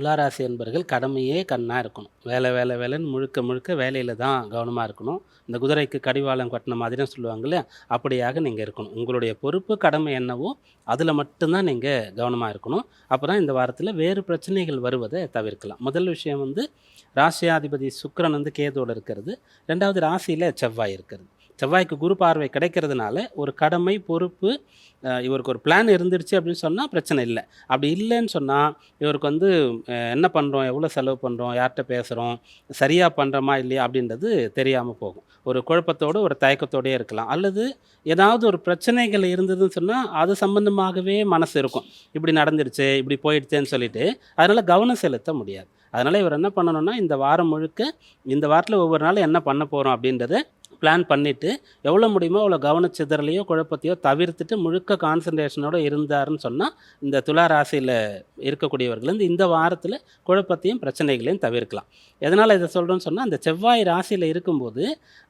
துளாராசி என்பர்கள் கடமையே கண்ணாக இருக்கணும். வேலை வேலை வேலைன்னு முழுக்க முழுக்க வேலையில் தான் கவனமாக இருக்கணும். இந்த குதிரைக்கு கடிவாளம் கட்டின மாதிரியும் சொல்லுவாங்க இல்லையா அப்படியாக நீங்கள் இருக்கணும். உங்களுடைய பொறுப்பு கடமை என்னவோ அதில் மட்டும்தான் நீங்கள் கவனமாக இருக்கணும். அப்போ தான் இந்த வாரத்தில் வேறு பிரச்சனைகள் வருவதை தவிர்க்கலாம். முதல் விஷயம் வந்து ராசியாதிபதி சுக்கரன் வந்து கேதோடு இருக்கிறது. ரெண்டாவது ராசியில் செவ்வாய் இருக்கிறது. செவ்வாய்க்கு குரு பார்வை கிடைக்கிறதுனால ஒரு கடமை பொறுப்பு இவருக்கு ஒரு பிளான் இருந்துருச்சு அப்படின்னு சொன்னால் பிரச்சனை இல்லை. அப்படி இல்லைன்னு சொன்னால் இவருக்கு வந்து என்ன பண்ணுறோம் எவ்வளோ செலவு பண்ணுறோம் யார்கிட்ட பேசுகிறோம் சரியாக பண்ணுறோமா இல்லையா? அப்படின்றது தெரியாமல் போகும். ஒரு குழப்பத்தோடு ஒரு தயக்கத்தோடயே இருக்கலாம். அல்லது ஏதாவது ஒரு பிரச்சனைகள் இருந்ததுன்னு சொன்னால் அது சம்மந்தமாகவே மனசு இருக்கும். இப்படி நடந்துருச்சு இப்படி போயிடுச்சேன்னு சொல்லிட்டு அதனால் கவனம் செலுத்த முடியாது. அதனால் இவர் என்ன பண்ணணும்னா இந்த வாரம் முழுக்க இந்த வாரத்தில் ஒவ்வொரு நாளும் என்ன பண்ண போகிறோம் அப்படின்றத பிளான் பண்ணிவிட்டு எவ்வளோ முடியுமோ அவ்வளோ கவனச்சிதறலையோ குழப்பத்தையோ தவிர்த்துட்டு முழுக்க கான்சன்ட்ரேஷனோடு இருந்தாருன்னு சொன்னால் இந்த துலா ராசியில் இருக்கக்கூடியவர்கள் வந்து இந்த வாரத்தில் குழப்பத்தையும் பிரச்சனைகளையும் தவிர்க்கலாம். எதனால் இதை சொல்கிறோன்னு சொன்னால் அந்த செவ்வாய் ராசியில் இருக்கும்போது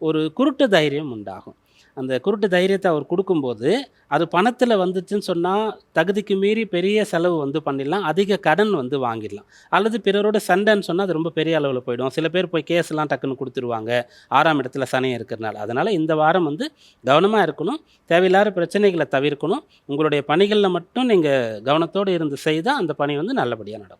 ஒரு குருட்டு தைரியம் உண்டாகும். அந்த குருட்டு தைரியத்தை அவர் கொடுக்கும்போது அது பணத்தில் வந்துச்சுன்னு சொன்னால் தகுதிக்கு மீறி பெரிய செலவு வந்து பண்ணிடலாம். அதிக கடன் வந்து வாங்கிடலாம். அல்லது பிறரோட சண்டைன்னு சொன்னால் அது ரொம்ப பெரிய அளவில் போயிடும். சில பேர் போய் கேஸ்லாம் டக்குன்னு கொடுத்துருவாங்க. ஆறாம் இடத்துல சனையம் இருக்கிறனால. அதனால் இந்த வாரம் வந்து கவனமாக இருக்கணும். தேவையில்லாத பிரச்சனைகளை தவிர்க்கணும். உங்களுடைய பணிகளில் மட்டும் நீங்கள் கவனத்தோடு இருந்து செய்தால் அந்த பணி வந்து நல்லபடியாக நடக்கும்.